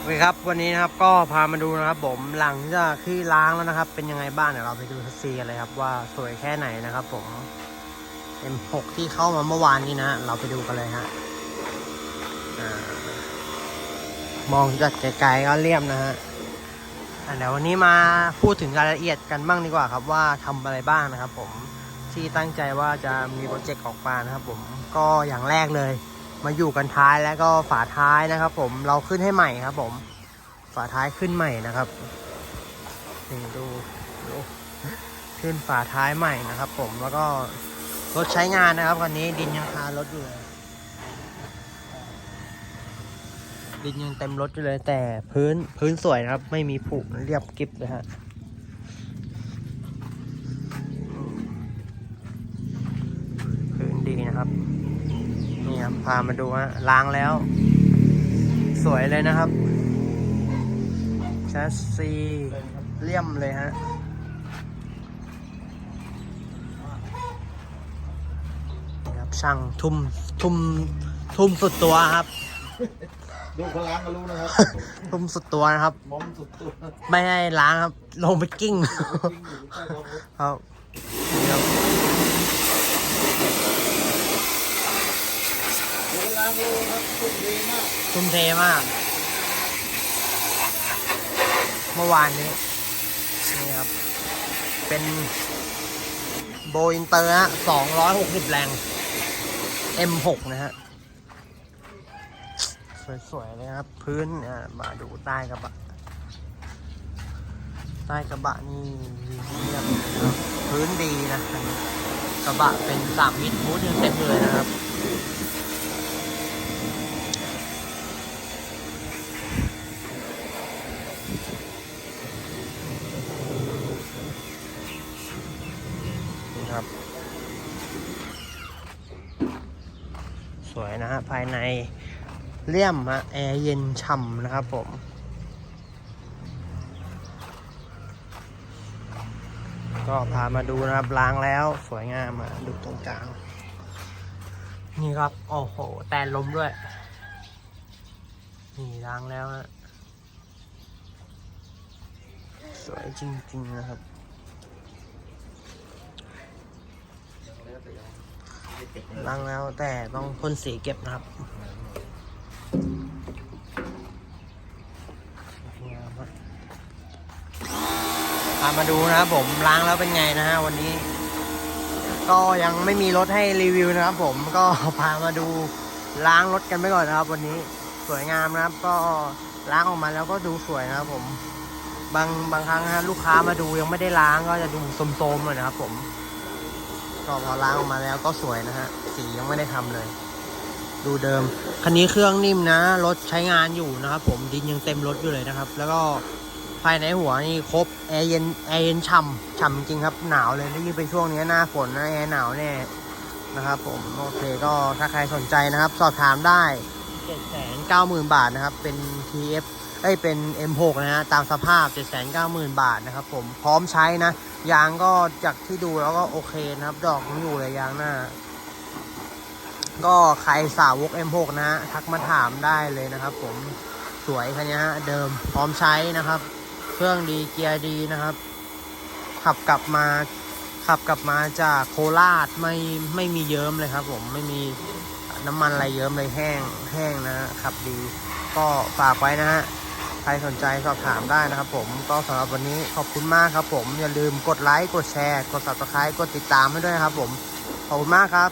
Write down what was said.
โอเคครับ วันนี้นะครับก็พามาดูนะครับ ผมหลังจากที่ล้างแล้วนะครับ เป็นยังไงบ้างเดี๋ยวเราไปดูทัศซีกันเลยครับว่าสวยแค่ไหนนะครับ ผม M6 ที่เข้ามาเมื่อวานนี้นะเราไปดูกันเลยฮะมองจากไกลๆก็เลี่ยมนะฮะอ่เดี๋ยววันนี้มาพูดถึงรายละเอียดกันบ้างดีกว่าครับ ว่าทำอะไรบ้างนะครับ ผมที่ตั้งใจว่าจะมีโปรเจกต์ออกมานะครับ ผมก็อย่างแรกเลย มาอยู่กันท้ายแล้วก็ฝาท้ายนะครับ ผมเราขึ้นให้ใหม่ครับ ผม ฝาท้ายขึ้นใหม่นะครับนี่ดูดูขึ้นฝาท้ายใหม่นะครับ ผมแล้วก็รถใช้งานนะครับคันนี้ดินยังคารถอยู่เลยดินยังเต็มรถอยู่เลยแต่พื้นพื้นสวยนะครับ ไม่มีผุเรียบกริบเลยฮะพื้นดีนะครับ นี่ครับพามาดูฮะล้างแล้ว สวยเลยนะครับแชสซีเลี่ยมเลยฮะนี่ครับช่างทุ่มทุ่มทุ่มสุดตัวครับ ดูคนล้างก็รู้นะครับ ทุ่มสุดตัวนะครับ มอมสุดตัวจริงไม่ให้ล้างครับ ลงไปกิ้งอยู่ใต้ท้องรถครับนี่ครับ ดูคน ล้างก็รู้ครับทุกดีมากทุ่มเทมาก เมื่อวานนี้นี่ครับ เป็นโบอินเตอร์ฮะสองร้อยหกสิบแรง M6 นะฮะ สวยๆเลยครับ พื้นอ่ามาดูใต้กระบะ ใต้กระบะนี่เรียบพื้นดีนะกระบะเป็นสามมิตรบูธยังเต็มเลยนะครับ ครับ สวยนะฮะภายในเลี่ยมฮะแอร์เย็นฉ่ำนะครับผมก็พามาดูนะครับล้างแล้วสวยงามอะดูตรงกลาง นี่ครับ โอ้โห แตนล้มด้วย นี่ล้างแล้วนะสวยจริง ๆ นะครับ ล้างแล้วแต่ต้องพ่นสีเก็บนะครับพามาดูนะครับผมล้างแล้วเป็นไงนะฮะวันนี้ ก็ยังไม่มีรถให้รีวิวนะครับผมก็พามาดูล้างรถกันไปก่อนนะครับ วันนี้สวยงามนะครับ ก็ล้างออกมาแล้วก็ดูสวยนะครับผมบางบางครั้งนะฮะลูกค้ามาดูยังไม่ได้ล้างก็จะดูโทมๆเลยนะครับผม ก็พอล้างออกมาแล้วก็สวยนะฮะ สียังไม่ได้ทำเลย ดูเดิม คันนี้เครื่องนิ่มนะ รถใช้งานอยู่นะครับผม ดินยังเต็มรถอยู่เลยนะครับ แล้วก็ภายในหัวนี่ครบแอร์เย็นแอร์เย็นฉ่ำฉ่ำจริงครับ หนาวเลยถ้ายิ่งเป็นช่วงนี้หน้าฝนนะแอร์หนาวแน่นะครับผมโอเคก็ถ้าใครสนใจนะครับ สอบถามได้790,000 บาทนะครับ เป็น TF เอ้เป็น M6 นะฮะตามสภาพ 790,000 บาทนะครับผมพร้อมใช้นะ ยางก็จากที่ดูแล้วก็โอเคนะครับ ดอกยังอยู่เลยยางหน้า ก็ใครสาวก M6 นะฮะทักมาถามได้เลยนะครับ ผมสวยคันนี้ฮะเดิมพร้อมใช้นะครับ เครื่องดีเกียร์ดีนะครับ ขับกลับมาขับกลับมาจากโคราชไม่ไม่มีเยิ้มเลยครับ ผมไม่มีน้ำมันอะไรเยิ้มเลยแห้งแห้งนะฮะขับดี ก็ฝากไว้นะฮะ ใครสนใจสอบถามได้นะครับผมก็สำหรับวันนี้ขอบคุณมากครับผมอย่าลืมกดไลค์กดแชร์ กด subscribe กดติดตามให้ด้วยนะครับผมขอบคุณมากครับ